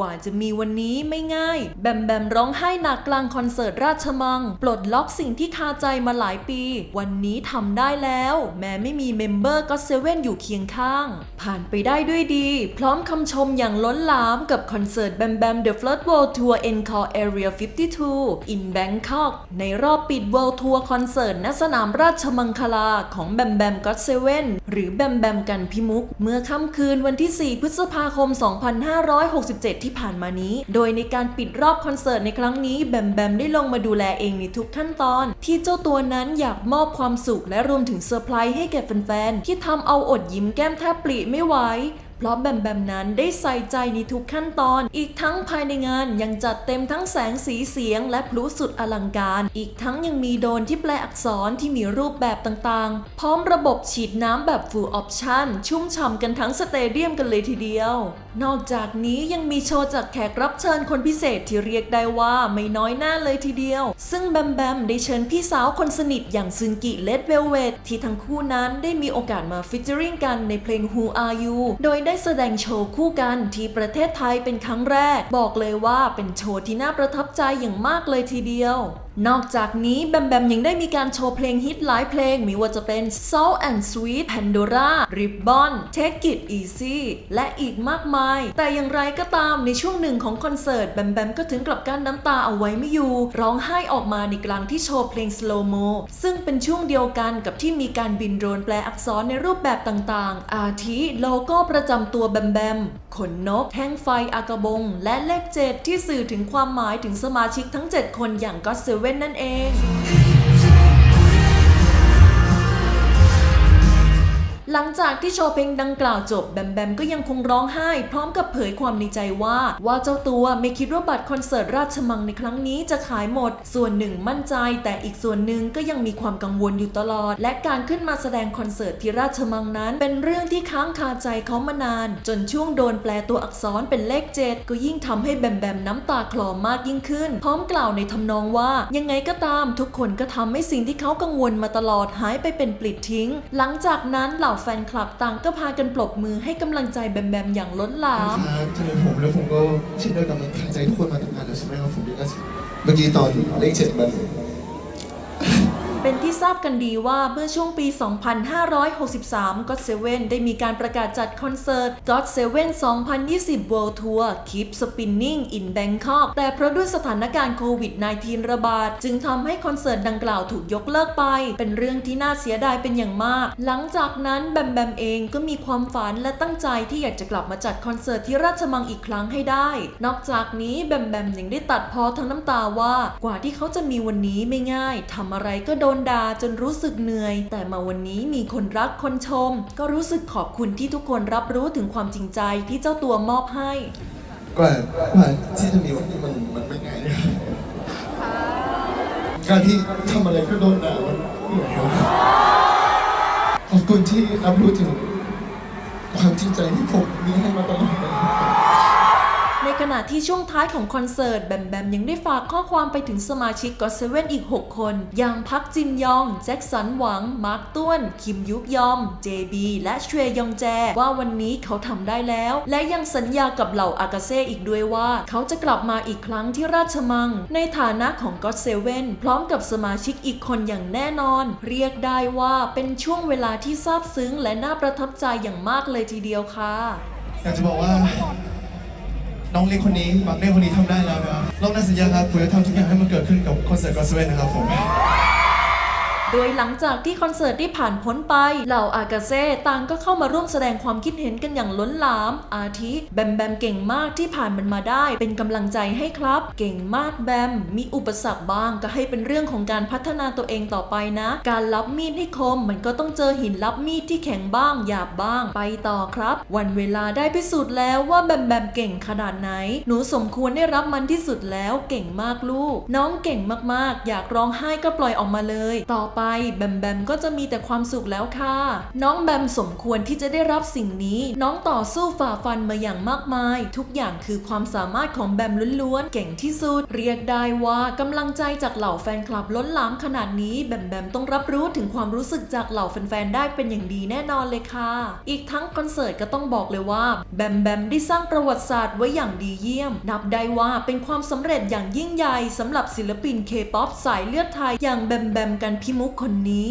กว่าจะมีวันนี้ไม่ง่าย แบมแบมร้องไห้หนักกลางคอนเสิร์ตราชมัง ปลดล็อกสิ่งที่คาใจมาหลายปี วันนี้ทำได้แล้ว แม้ไม่มีเมมเบอร์ก็เซเว่นอยู่เคียงข้าง ผ่านไปได้ด้วยดี พร้อมคำชมอย่างล้นหลามกับคอนเสิร์ตแบมแบม The Flood World Tour Encore Area 52 in Bangkok ในรอบปิด World Tour คอนเสิร์ตณสนามราชมังคลาของแบมแบมก็เซเว่นหรือแบมแบมกันพิมุก เมื่อค่ำคืนวันที่ 4 พฤษภาคม 2567ที่ผ่านมานี้ โดยในการปิดรอบคอนเสิร์ตในครั้งนี้แบมแบมได้ลงมาดูแลเองในทุกขั้นตอน ที่เจ้าตัวนั้นอยากมอบความสุขและรวมถึงเซอร์ไพรส์ให้แก่แฟนๆที่ทำเอาอดยิ้มแก้มแทบปลีไม่ไหวเพราะแบมแบมนั้นได้ใส่ใจในทุกขั้นตอน อีกทั้งภายในงานยังจัดเต็มทั้งแสงสีเสียง และพลุสุดอลังการ อีกทั้งยังมีโดนที่แปลอักษรที่มีรูปแบบต่างๆ พร้อมระบบฉีดน้ำแบบ full option ชุ่มฉ่ำกันทั้งสเตเดียมกันเลยทีเดียว นอกจากนี้ยังมีโชว์จากแขกรับเชิญคนพิเศษที่เรียกได้ว่าไม่น้อยหน้าเลยทีเดียว ซึ่งแบมแบมได้เชิญพี่สาวคนสนิทอย่างซึงกิเลดเวลเวทที่ทั้งคู่นั้นได้มีโอกาสมาฟิชเจอริงกันในเพลง Who Are You โดยได้แสดงโชว์คู่กันที่ประเทศไทยเป็นครั้งแรก บอกเลยว่าเป็นโชว์ที่น่าประทับใจอย่างมากเลยทีเดียว นอกจากนี้แบมแบมยังได้มีการโชว์เพลงฮิตหลายเพลงไม่ว่าจะเป็น Salt and Sweet Pandora Ribbon Take It Easy และอีกมากมาย แต่อย่างไรก็ตามในช่วงหนึ่งของคอนเสิร์ตแบมแบมก็ถึงกับกั้นน้ำตาเอาไว้ไม่อยู่ ร้องไห้ออกมาในกลางที่โชว์เพลง Slow Mo ซึ่งเป็นช่วงเดียวกันกับที่มีการบินโดรนแปลอักษรในรูปแบบต่างๆ อาทิโลโก้ประจำตัวแบมแบมขนนก แท่งไฟอากระบง และเลขเจ็ดที่สื่อถึงความหมายถึงสมาชิกทั้ง 7 คนอย่างก็เซเว่นนั่นเอง หลังจากที่โชว์เพลงดังกล่าวจบแบมแบมก็ยังคงร้องไห้ พร้อมกับเผยความในใจว่า ว่าเจ้าตัวไม่คิดว่าบัตรคอนเสิร์ตราชมังในครั้งนี้จะขายหมด ส่วนหนึ่งมั่นใจ แต่อีกส่วนหนึ่งก็ยังมีความกังวลอยู่ตลอด และการขึ้นมาแสดงคอนเสิร์ตที่ราชมังนั้น เป็นเรื่องที่ค้างคาใจเขามานาน จนช่วงโดนแปลตัวอักษรเป็นเลขเจ็ดก็ยิ่งทำให้แบมแบมน้ำตาคลอมากยิ่งขึ้น พร้อมกล่าวในทำนองว่า ยังไงก็ตามทุกคนก็ทำให้สิ่งที่เขากังวลมาตลอดหายไปเป็นปลิดทิ้ง หลังจากนั้นเหล่าแฟนคลับต่างก็พากันปรบมือให้กำลังใจแบมแบมอย่างล้นหลาม ครับเจอผมแล้วผมก็เช่นเดียวกับมันใจทุกคนมาทำงานแล้วใช่ไหมครับผมดีก็เมื่อกี้ตอนเลขเจ็ดมัน เป็นที่ทราบกันดีว่าเมื่อช่วงปี 2563 God Seven ได้มีการประกาศจัดคอนเสิร์ต God Seven 2020 World Tour Keep Spinning in Bangkok แต่เพราะด้วยสถานการณ์โควิด -19 ระบาด จึงทำให้คอนเสิร์ตดังกล่าวถูกยกเลิกไป เป็นเรื่องที่น่าเสียดายเป็นอย่างมาก หลังจากนั้นแบมแบมเองก็มีความฝันและตั้งใจที่อยากจะกลับมาจัดคอนเสิร์ตที่ราชมังอีกครั้งให้ได้ นอกจากนี้แบมแบมยังได้ตัดพอทั้งน้ำตาว่า กว่าที่เขาจะมีวันนี้ไม่ง่ายทำอะไรก็โดนด่าจนรู้สึกเหนื่อย แต่มาวันนี้มีคนรักคนชม ก็รู้สึกขอบคุณที่ทุกคนรับรู้ถึงความจริงใจที่เจ้าตัวมอบให้ กว่ากว่าที่จะมีวันนี้มันมันไม่ง่ายนะครับการที่ทำอะไรก็โดนด่ามันเหนื่อยครับขอบคุณที่รับรู้ถึงความจริงใจที่ผมมีให้มาตลอด ขณะที่ช่วงท้ายของคอนเสิร์ตแบมแบมยังได้ฝากข้อความไปถึงสมาชิกก็เซเว่นอีก 6 คน อย่างพักจินยอง แจ็คสันหวัง มาร์คต้วน คิมยุกยอมเจบีและเชเวยองแจ ว่าวันนี้เขาทำได้แล้ว และยังสัญญากับเหล่าอากาเซ่อีกด้วยว่า เขาจะกลับมาอีกครั้งที่ราชมัง ในฐานะของก็เซเว่นพร้อมกับสมาชิกอีกคนอย่างแน่นอน เรียกได้ว่าเป็นช่วงเวลาที่ซาบซึ้ง และน่าประทับใจอย่างมากเลยทีเดียวค่ะอยากจะบอกว่า น้องเล็กคนนี้บักเล็กคนนี้ทำได้แล้วนะครับรอบหน้าสัญญาครับผมจะทำทุกอย่างให้มันเกิดขึ้นกับคอนเสิร์ตกอสเวนนะครับผม โดยหลังจากที่คอนเสิร์ตได้ผ่านพ้นไป เหล่าอากาเซ่ต่างก็เข้ามาร่วมแสดงความคิดเห็นกันอย่างล้นหลาม อาทิแบมแบมเก่งมากที่ผ่านมันมาได้ เป็นกำลังใจให้ครับ เก่งมากแบม มีอุปสรรคบ้างก็ให้เป็นเรื่องของการพัฒนาตัวเองต่อไปนะ การรับมีดให้คม มันก็ต้องเจอหินรับมีดที่แข็งบ้างหยาบบ้าง ไปต่อครับ วันเวลาได้พิสูจน์แล้วว่าแบมแบมเก่งขนาดไหน หนูสมควรได้รับมันที่สุดแล้ว เก่งมากลูก น้องเก่งมากๆ อยากร้องไห้ก็ปล่อยออกมาเลย ต่อไปแบมแบมก็จะมีแต่ความสุขแล้วค่ะ น้องแบมสมควรที่จะได้รับสิ่งนี้ น้องต่อสู้ฝ่าฟันมาอย่างมากมาย ทุกอย่างคือความสามารถของแบมล้วนๆ เก่งที่สุด เรียกได้ว่ากำลังใจจากเหล่าแฟนคลับล้นหลามขนาดนี้ แบมแบมต้องรับรู้ถึงความรู้สึกจากเหล่าแฟนๆได้เป็นอย่างดีแน่นอนเลยค่ะ อีกทั้งคอนเสิร์ตก็ต้องบอกเลยว่าแบมแบมได้สร้างประวัติศาสตร์ไว้อย่างดีเยี่ยม นับได้ว่าเป็นความสำเร็จอย่างยิ่งใหญ่สำหรับศิลปินเคป๊อปสายเลือดไทยอย่างแบมแบมกันพิมุกคนนี้